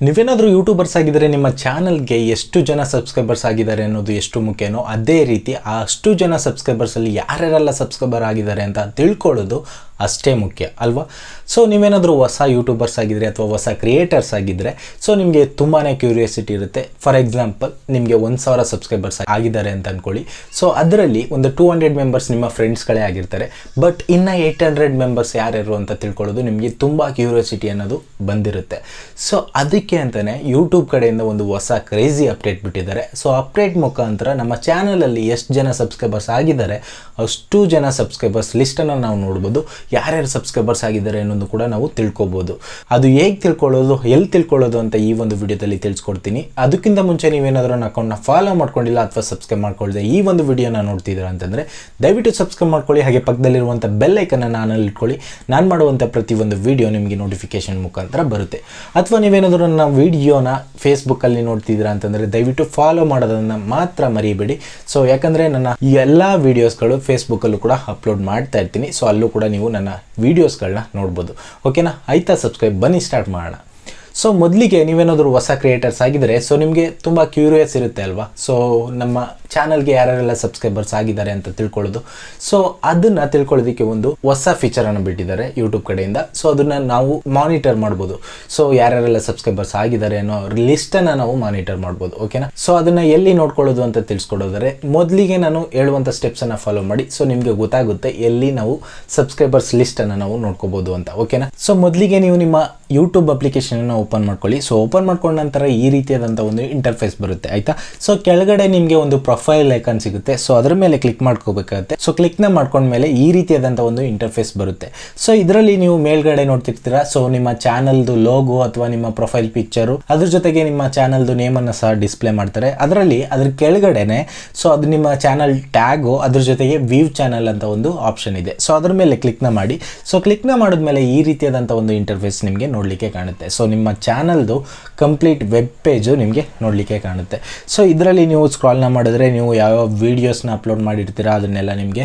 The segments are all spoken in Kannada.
ನೀವೇನಾದರೂ ಯೂಟ್ಯೂಬರ್ಸ್ ಆಗಿದ್ದರೆ ನಿಮ್ಮ ಚಾನಲ್ಗೆ ಎಷ್ಟು ಜನ ಸಬ್ಸ್ಕ್ರೈಬರ್ಸ್ ಆಗಿದ್ದಾರೆ ಅನ್ನೋದು ಎಷ್ಟು ಮುಖ್ಯನೋ ಅದೇ ರೀತಿ ಆ ಅಷ್ಟು ಜನ ಸಬ್ಸ್ಕ್ರೈಬರ್ಸಲ್ಲಿ ಯಾರ್ಯಾರೆಲ್ಲ ಸಬ್ಸ್ಕ್ರೈಬರ್ ಆಗಿದ್ದಾರೆ ಅಂತ ತಿಳ್ಕೊಳ್ಳೋದು ಅಷ್ಟೇ ಮುಖ್ಯ, ಅಲ್ವಾ? ಸೊ ನೀವೇನಾದರೂ ಹೊಸ ಯೂಟ್ಯೂಬರ್ಸ್ ಆಗಿದ್ದರೆ ಅಥವಾ ಹೊಸ ಕ್ರಿಯೇಟರ್ಸ್ ಆಗಿದ್ದರೆ ಸೊ ನಿಮಗೆ ತುಂಬಾ ಕ್ಯೂರಿಯಾಸಿಟಿ ಇರುತ್ತೆ. ಫಾರ್ ಎಕ್ಸಾಂಪಲ್ ನಿಮಗೆ ಒಂದು ಸಾವಿರ ಸಬ್ಸ್ಕ್ರೈಬರ್ಸ್ ಆಗಿದ್ದಾರೆ ಅಂತ ಅಂದ್ಕೊಳ್ಳಿ ಸೊ ಅದರಲ್ಲಿ ಒಂದು ಟೂ ಹಂಡ್ರೆಡ್ ಮೆಂಬರ್ಸ್ ನಿಮ್ಮ ಫ್ರೆಂಡ್ಸ್ಗಳೇ ಆಗಿರ್ತಾರೆ. ಬಟ್ ಇನ್ನು ಏಯ್ಟ್ ಹಂಡ್ರೆಡ್ ಮೆಂಬರ್ಸ್ ಯಾರ್ಯಾರು ಅಂತ ತಿಳ್ಕೊಳ್ಳೋದು ನಿಮಗೆ ತುಂಬ ಕ್ಯೂರಿಯಾಸಿಟಿ ಅನ್ನೋದು ಬಂದಿರುತ್ತೆ. ಸೊ ಅದಕ್ಕೆ ಅಂತಲೇ ಯೂಟ್ಯೂಬ್ ಕಡೆಯಿಂದ ಒಂದು ಹೊಸ ಕ್ರೇಜಿ ಅಪ್ಡೇಟ್ ಬಿಟ್ಟಿದ್ದಾರೆ. ಸೊ ಅಪ್ಡೇಟ್ ಮುಖಾಂತರ ನಮ್ಮ ಚಾನಲಲ್ಲಿ ಎಷ್ಟು ಜನ ಸಬ್ಸ್ಕ್ರೈಬರ್ಸ್ ಆಗಿದ್ದಾರೆ, ಅಷ್ಟು ಜನ ಸಬ್ಸ್ಕ್ರೈಬರ್ಸ್ ಲಿಸ್ಟನ್ನು ನಾವು ನೋಡ್ಬೋದು. ಯಾರ್ಯಾರು ಸಬ್ಸ್ಕ್ರೈಬರ್ಸ್ ಆಗಿದ್ದಾರೆ ಅನ್ನೋದು ಕೂಡ ನಾವು ತಿಳ್ಕೊಬೋದು. ಅದು ಹೇಗೆ ತಿಳ್ಕೊಳ್ಳೋದು ಎಲ್ಲಿ ತಿಳ್ಕೊಳ್ಳೋದು ಅಂತ ಈ ಒಂದು ವಿಡಿಯೋದಲ್ಲಿ ತಿಳಿಸ್ಕೊಡ್ತೀನಿ. ಅದಕ್ಕಿಂತ ಮುಂಚೆ ನೀವೇನಾದರೂ ನನ್ನ ಅಕೌಂಟ್ನ ಫಾಲೋ ಮಾಡ್ಕೊಂಡಿಲ್ಲ ಅಥವಾ ಸಬ್ಸ್ಕ್ರೈಬ್ ಮಾಡ್ಕೊಳ್ಳದೆ ಈ ಒಂದು ವಿಡಿಯೋನ ನೋಡ್ತಿದ್ದೀರಾ ಅಂತಂದರೆ ದಯವಿಟ್ಟು ಸಬ್ಸ್ಕ್ರೈಬ್ ಮಾಡ್ಕೊಳ್ಳಿ, ಹಾಗೆ ಪಕ್ಕದಲ್ಲಿರುವಂಥ ಬೆಲ್ ಐಕನ್ನ ನಾನಲ್ಲಿ ಇಟ್ಕೊಳ್ಳಿ. ನಾನು ಮಾಡುವಂಥ ಒಂದು ವಿಡಿಯೋ ನಿಮಗೆ ನೋಟಿಫಿಕೇಶನ್ ಮುಖಾಂತರ ಬರುತ್ತೆ. ಅಥವಾ ನೀವೇನಾದರೂ ನನ್ನ ವಿಡಿಯೋನ ಫೇಸ್ಬುಕ್ಕಲ್ಲಿ ನೋಡ್ತಿದ್ದೀರಾ ಅಂತಂದರೆ ದಯವಿಟ್ಟು ಫಾಲೋ ಮಾಡೋದನ್ನು ಮಾತ್ರ ಮರಿಬೇಡಿ. ಸೊ ಯಾಕಂದರೆ ನನ್ನ ಈ ಎಲ್ಲ ವೀಡಿಯೋಸ್ಗಳು ಫೇಸ್ಬುಕ್ಕಲ್ಲೂ ಕೂಡ ಅಪ್ಲೋಡ್ ಮಾಡ್ತಾ ಇರ್ತೀನಿ. ಸೊ ಅಲ್ಲೂ ಕೂಡ ನೀವು ನನ್ನ ವೀಡಿಯೋಸ್ಗಳನ್ನ ನೋಡ್ಬೋದು. ಓಕೆನಾ ಆಯ್ತಾ? ಸಬ್ಸ್ಕ್ರೈಬ್ ಬನ್ನಿ ಸ್ಟಾರ್ಟ್ ಮಾಡೋಣ. ಸೊ ಮೊದಲಿಗೆ ನೀವೇನಾದರೂ ಹೊಸ ಕ್ರಿಯೇಟರ್ಸ್ ಆಗಿದ್ದರೆ ಸೊ ನಿಮಗೆ ತುಂಬ ಕ್ಯೂರಿಯಸ್ ಇರುತ್ತೆ ಅಲ್ವಾ? ಸೊ ನಮ್ಮ ಚಾನಲ್ಗೆ ಯಾರ್ಯಾರೆಲ್ಲ ಸಬ್ಸ್ಕ್ರೈಬರ್ಸ್ ಆಗಿದ್ದಾರೆ ಅಂತ ತಿಳ್ಕೊಳ್ಳೋದು. ಸೊ ಅದನ್ನು ತಿಳ್ಕೊಳ್ಳೋದಕ್ಕೆ ಒಂದು ಹೊಸ ಫೀಚರನ್ನು ಬಿಟ್ಟಿದ್ದಾರೆ ಯೂಟ್ಯೂಬ್ ಕಡೆಯಿಂದ. ಸೊ ಅದನ್ನು ನಾವು ಮಾನಿಟರ್ ಮಾಡ್ಬೋದು. ಸೊ ಯಾರ್ಯಾರೆಲ್ಲ ಸಬ್ಸ್ಕ್ರೈಬರ್ಸ್ ಆಗಿದ್ದಾರೆ ಅನ್ನೋ ಲಿಸ್ಟನ್ನು ನಾವು ಮಾನಿಟರ್ ಮಾಡ್ಬೋದು ಓಕೆನಾ ಸೊ ಅದನ್ನು ಎಲ್ಲಿ ನೋಡ್ಕೊಳ್ಳೋದು ಅಂತ ತಿಳಿಸ್ಕೊಡೋದಾದ್ರೆ, ಮೊದಲಿಗೆ ನಾನು ಹೇಳುವಂಥ ಸ್ಟೆಪ್ಸನ್ನು ಫಾಲೋ ಮಾಡಿ ಸೊ ನಿಮಗೆ ಗೊತ್ತಾಗುತ್ತೆ ಎಲ್ಲಿ ನಾವು ಸಬ್ಸ್ಕ್ರೈಬರ್ಸ್ ಲಿಸ್ಟನ್ನು ನಾವು ನೋಡ್ಕೋಬೋದು ಅಂತ ಓಕೆನಾ ಸೊ ಮೊದಲಿಗೆ ನೀವು ನಿಮ್ಮ ಯೂಟ್ಯೂಬ್ ಅಪ್ಲಿಕೇಶನನ್ನು ಓಪನ್ ಮಾಡ್ಕೊಳ್ಳಿ. ಸೊ ಓಪನ್ ಮಾಡ್ಕೊಂಡ ನಂತರ ಈ ರೀತಿಯಾದಂಥ ಒಂದು ಇಂಟರ್ಫೇಸ್ ಬರುತ್ತೆ, ಆಯಿತಾ? ಸೊ ಕೆಳಗಡೆ ನಿಮಗೆ ಒಂದು ಪ್ರೊಫೈಲ್ ಐಕಾನ್ ಸಿಗುತ್ತೆ. ಸೊ ಅದರ ಮೇಲೆ ಕ್ಲಿಕ್ ಮಾಡ್ಕೋಬೇಕಾಗುತ್ತೆ. ಸೊ ಕ್ಲಿಕ್ನ ಮಾಡ್ಕೊಂಡ್ಮೇಲೆ ಈ ರೀತಿಯಾದಂಥ ಒಂದು ಇಂಟರ್ಫೇಸ್ ಬರುತ್ತೆ. ಸೊ ಇದರಲ್ಲಿ ನೀವು ಮೇಲ್ಗಡೆ ನೋಡ್ತಿರ್ತೀರಾ? ಸೊ ನಿಮ್ಮ ಚಾನಲ್ದು ಲೋಗೋ ಅಥವಾ ನಿಮ್ಮ ಪ್ರೊಫೈಲ್ ಪಿಕ್ಚರು ಅದ್ರ ಜೊತೆಗೆ ನಿಮ್ಮ ಚಾನಲ್ದು ನೇಮನ್ನು ಸಹ ಡಿಸ್ಪ್ಲೇ ಮಾಡ್ತಾರೆ. ಅದರಲ್ಲಿ, ಅದ್ರ ಕೆಳಗಡೆನೆ ಸೊ ಅದು ನಿಮ್ಮ ಚಾನಲ್ ಟ್ಯಾಗು ಅದ್ರ ಜೊತೆಗೆ ವ್ಯೂ ಚಾನಲ್ ಅಂತ ಒಂದು ಆಪ್ಷನ್ ಇದೆ. ಸೊ ಅದ್ರ ಮೇಲೆ ಕ್ಲಿಕ್ನ ಮಾಡಿ. ಸೊ ಕ್ಲಿಕ್ನ ಮಾಡಿದ್ಮೇಲೆ ಈ ರೀತಿಯಾದಂಥ ಒಂದು ಇಂಟರ್ಫೇಸ್ ನಿಮಗೆ ನೋಡಲಿಕ್ಕೆ ಕಾಣುತ್ತೆ. ಸೊ ನಿಮ್ಮ ಚಾನಲ್ದು ಕಂಪ್ಲೀಟ್ ವೆಬ್ ಪೇಜು ನಿಮಗೆ ನೋಡಲಿಕ್ಕೆ ಕಾಣುತ್ತೆ. ಸೊ ಇದರಲ್ಲಿ ನೀವು ಸ್ಕ್ರಾಲ್ನ ಮಾಡಿದ್ರೆ ನೀವು ಯಾವ್ಯಾವ ವೀಡಿಯೋಸ್ನ ಅಪ್ಲೋಡ್ ಮಾಡಿರ್ತೀರಾ ಅದನ್ನೆಲ್ಲ ನಿಮಗೆ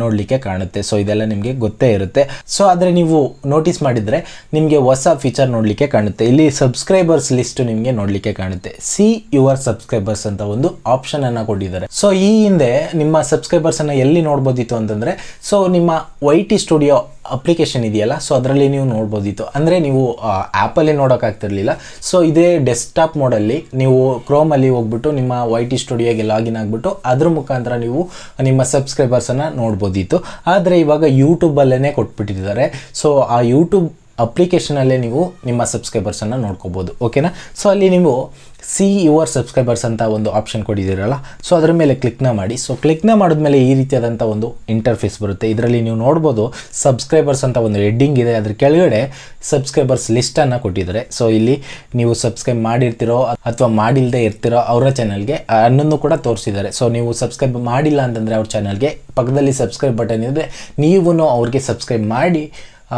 ನೋಡಲಿಕ್ಕೆ ಕಾಣುತ್ತೆ. ಸೊ ಇದೆಲ್ಲ ನಿಮಗೆ ಗೊತ್ತೇ ಇರುತ್ತೆ. ಸೊ ಆದರೆ ನೀವು ನೋಟಿಸ್ ಮಾಡಿದರೆ ನಿಮಗೆ ಹೊಸ ಫೀಚರ್ ನೋಡಲಿಕ್ಕೆ ಕಾಣುತ್ತೆ. ಇಲ್ಲಿ ಸಬ್ಸ್ಕ್ರೈಬರ್ಸ್ ಲಿಸ್ಟ್ ನಿಮಗೆ ನೋಡಲಿಕ್ಕೆ ಕಾಣುತ್ತೆ. ಸಿ ಯುವರ್ ಸಬ್ಸ್ಕ್ರೈಬರ್ಸ್ ಅಂತ ಒಂದು ಆಪ್ಷನ್ ಅನ್ನು ಕೊಟ್ಟಿದ್ದಾರೆ. ಸೊ ಈ ಹಿಂದೆ ನಿಮ್ಮ ಸಬ್ಸ್ಕ್ರೈಬರ್ಸನ್ನು ಎಲ್ಲಿ ನೋಡ್ಬೋದಿತ್ತು ಅಂತಂದ್ರೆ ಸೊ ನಿಮ್ಮ ವೈ ಟಿ ಸ್ಟುಡಿಯೋ ಅಪ್ಲಿಕೇಶನ್ ಇದೆಯಲ್ಲ? ಸೊ ಅದರಲ್ಲಿ ನೀವು ನೋಡ್ಬೋದಿತ್ತು. ಅಂದರೆ ನೀವು ಆ್ಯಪಲ್ಲಿ ನೋಡೋಕ್ಕಾಗ್ತಿರಲಿಲ್ಲ ಸೊ ಇದೇ ಡೆಸ್ಕ್ಟಾಪ್ ಮೋಡಲ್ಲಿ ನೀವು ಕ್ರೋಮಲ್ಲಿ ಹೋಗ್ಬಿಟ್ಟು ನಿಮ್ಮ ವೈ ಟಿ ಸ್ಟುಡಿಯೋಗೆ ಲಾಗಿನ್ ಆಗಿಬಿಟ್ಟು ಅದ್ರ ಮುಖಾಂತರ ನೀವು ನಿಮ್ಮ ಸಬ್ಸ್ಕ್ರೈಬರ್ಸನ್ನು ನೋಡ್ಬೋದಿತ್ತು. ಆದರೆ ಇವಾಗ ಯೂಟ್ಯೂಬಲ್ಲೇ ಕೊಟ್ಬಿಟ್ಟಿದ್ದಾರೆ. ಸೊ ಆ ಯೂಟ್ಯೂಬ್ ಅಪ್ಲಿಕೇಶನಲ್ಲೇ ನೀವು ನಿಮ್ಮ ಸಬ್ಸ್ಕ್ರೈಬರ್ಸನ್ನು ನೋಡ್ಕೋಬೋದು ಓಕೆನಾ ಸೊ ಅಲ್ಲಿ ನೀವು ಸಿ ಯುವರ್ ಸಬ್ಸ್ಕ್ರೈಬರ್ಸ್ ಅಂತ ಒಂದು ಆಪ್ಷನ್ ಕೊಟ್ಟಿದ್ದೀರಲ್ಲ ಸೊ ಅದರ ಮೇಲೆ ಕ್ಲಿಕ್ನ ಮಾಡಿ. ಸೊ ಕ್ಲಿಕ್ನ ಮಾಡಿದ್ಮೇಲೆ ಈ ರೀತಿಯಾದಂಥ ಒಂದು ಇಂಟರ್ಫೇಸ್ ಬರುತ್ತೆ. ಇದರಲ್ಲಿ ನೀವು ನೋಡ್ಬೋದು ಸಬ್ಸ್ಕ್ರೈಬರ್ಸ್ ಅಂತ ಒಂದು ಹೆಡ್ಡಿಂಗ್ ಇದೆ. ಅದ್ರ ಕೆಳಗಡೆ ಸಬ್ಸ್ಕ್ರೈಬರ್ಸ್ ಲಿಸ್ಟನ್ನು ಕೊಟ್ಟಿದ್ದಾರೆ. ಸೊ ಇಲ್ಲಿ ನೀವು ಸಬ್ಸ್ಕ್ರೈಬ್ ಮಾಡಿರ್ತಿರೋ ಅಥವಾ ಮಾಡಿಲ್ಲದೆ ಇರ್ತಿರೋ ಅವರ ಚಾನಲ್ಗೆ ಅನ್ನನ್ನು ಕೂಡ ತೋರಿಸಿದ್ದಾರೆ. ಸೊ ನೀವು ಸಬ್ಸ್ಕ್ರೈಬ್ ಮಾಡಿಲ್ಲ ಅಂತಂದರೆ ಅವ್ರ ಚಾನಲ್ಗೆ ಪಕ್ಕದಲ್ಲಿ ಸಬ್ಸ್ಕ್ರೈಬ್ ಬಟನ್ ಇದೆ ನೀವು ಅವ್ರಿಗೆ ಸಬ್ಸ್ಕ್ರೈಬ್ ಮಾಡಿ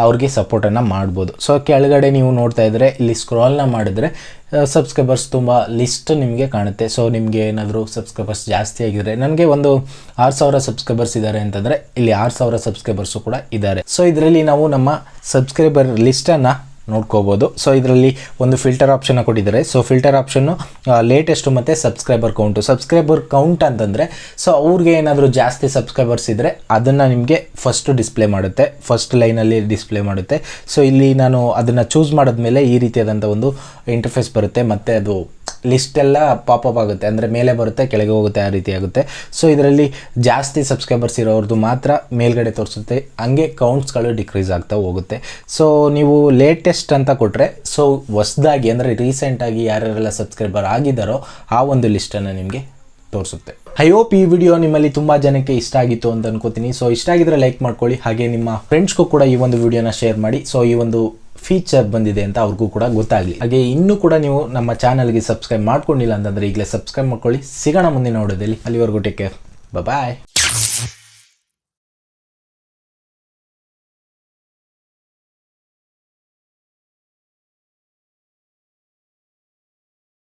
ಅವ್ರಿಗೆ ಸಪೋರ್ಟನ್ನು ಮಾಡ್ಬೋದು. ಸೊ ಕೆಳಗಡೆ ನೀವು ನೋಡ್ತಾ ಇದ್ದರೆ ಇಲ್ಲಿ ಸ್ಕ್ರಾಲ್ನ ಮಾಡಿದ್ರೆ ಸಬ್ಸ್ಕ್ರೈಬರ್ಸ್ ತುಂಬ ಲಿಸ್ಟ್ ನಿಮಗೆ ಕಾಣುತ್ತೆ. ಸೊ ನಿಮಗೆ ಏನಾದರೂ ಸಬ್ಸ್ಕ್ರೈಬರ್ಸ್ ಜಾಸ್ತಿ ಆಗಿದ್ರೆ, ನನಗೆ ಒಂದು ಆರು ಸಾವಿರ ಸಬ್ಸ್ಕ್ರೈಬರ್ಸ್ ಇದ್ದಾರೆ ಅಂತಂದರೆ, ಇಲ್ಲಿ ಆರು ಸಾವಿರ ಸಬ್ಸ್ಕ್ರೈಬರ್ಸು ಕೂಡ ಇದ್ದಾರೆ ಸೊ ಇದರಲ್ಲಿ ನಾವು ನಮ್ಮ ಸಬ್ಸ್ಕ್ರೈಬರ್ ಲಿಸ್ಟನ್ನು ನೋಡ್ಕೋಬೋದು. ಸೊ ಇದರಲ್ಲಿ ಒಂದು ಫಿಲ್ಟರ್ ಆಪ್ಷನ್ನ ಕೊಟ್ಟಿದ್ದಾರೆ. ಸೊ ಫಿಲ್ಟರ್ ಆಪ್ಷನ್ನು ಲೇಟೆಸ್ಟು ಮತ್ತು ಸಬ್ಸ್ಕ್ರೈಬರ್ ಕೌಂಟು ಸಬ್ಸ್ಕ್ರೈಬರ್ ಕೌಂಟ್ ಅಂತಂದರೆ ಸೊ ಅವ್ರಿಗೆ ಏನಾದರೂ ಜಾಸ್ತಿ ಸಬ್ಸ್ಕ್ರೈಬರ್ಸ್ ಇದ್ದರೆ ಅದನ್ನು ನಿಮಗೆ ಫಸ್ಟು ಡಿಸ್ಪ್ಲೇ ಮಾಡುತ್ತೆ. ಫಸ್ಟ್ ಲೈನಲ್ಲಿ ಡಿಸ್ಪ್ಲೇ ಮಾಡುತ್ತೆ. ಸೊ ಇಲ್ಲಿ ನಾನು ಅದನ್ನು ಚೂಸ್ ಮಾಡಿದ್ಮೇಲೆ ಈ ರೀತಿಯಾದಂಥ ಒಂದು ಇಂಟರ್ಫೇಸ್ ಬರುತ್ತೆ. ಮತ್ತು ಅದು ಲಿಸ್ಟ್ ಎಲ್ಲ ಪಾಪಪ್ ಆಗುತ್ತೆ. ಅಂದರೆ ಮೇಲೆ ಬರುತ್ತೆ, ಕೆಳಗೆ ಹೋಗುತ್ತೆ, ಆ ರೀತಿ ಆಗುತ್ತೆ. ಸೊ ಇದರಲ್ಲಿ ಜಾಸ್ತಿ ಸಬ್ಸ್ಕ್ರೈಬರ್ಸ್ ಇರೋರ್ದು ಮಾತ್ರ ಮೇಲ್ಗಡೆ ತೋರಿಸುತ್ತೆ. ಹಂಗೆ ಕೌಂಟ್ಸ್ಗಳು ಡಿಕ್ರೀಸ್ ಆಗ್ತಾ ಹೋಗುತ್ತೆ. ಸೊ ನೀವು ಲೇಟೆಸ್ಟ್ ಅಂತ ಕೊಟ್ಟರೆ ಸೊ ಹೊಸ್ದಾಗಿ ಅಂದರೆ ರೀಸೆಂಟಾಗಿ ಯಾರ್ಯಾರೆಲ್ಲ ಸಬ್ಸ್ಕ್ರೈಬರ್ ಆಗಿದ್ದಾರೋ ಆ ಒಂದು ಲಿಸ್ಟನ್ನು ನಿಮಗೆ ತೋರಿಸುತ್ತೆ. ಐ ಹೋಪ್ ಈ ವಿಡಿಯೋ ನಿಮ್ಮಲ್ಲಿ ತುಂಬ ಜನಕ್ಕೆ ಇಷ್ಟ ಆಗಿತ್ತು ಅಂತ ಅನ್ಕೋತೀನಿ. ಸೊ ಇಷ್ಟ ಆಗಿದ್ರೆ ಲೈಕ್ ಮಾಡ್ಕೊಳ್ಳಿ. ಹಾಗೆ ನಿಮ್ಮ ಫ್ರೆಂಡ್ಸ್ಗೂ ಕೂಡ ಈ ಒಂದು ವಿಡಿಯೋನ ಶೇರ್ ಮಾಡಿ. ಸೊ ಈ ಒಂದು ಫೀಚರ್ ಬಂದಿದೆ ಅಂತ ಅವ್ರಿಗೂ ಕೂಡ ಗೊತ್ತಾಗಲಿ. ಹಾಗೆ ಇನ್ನೂ ಕೂಡ ನೀವು ನಮ್ಮ ಚಾನಲ್ಗೆ ಸಬ್ಸ್ಕ್ರೈಬ್ ಮಾಡ್ಕೊಂಡಿಲ್ಲ ಅಂತಂದರೆ ಈಗಲೇ ಸಬ್ಸ್ಕ್ರೈಬ್ ಮಾಡ್ಕೊಳ್ಳಿ. ಸಿಗೋಣ ಮುಂದಿನ ನೋಡೋದಲ್ಲಿ ಅಲ್ಲಿವರೆಗೂ ಟೇಕ್ ಕೇರ್ ಬಾಯ್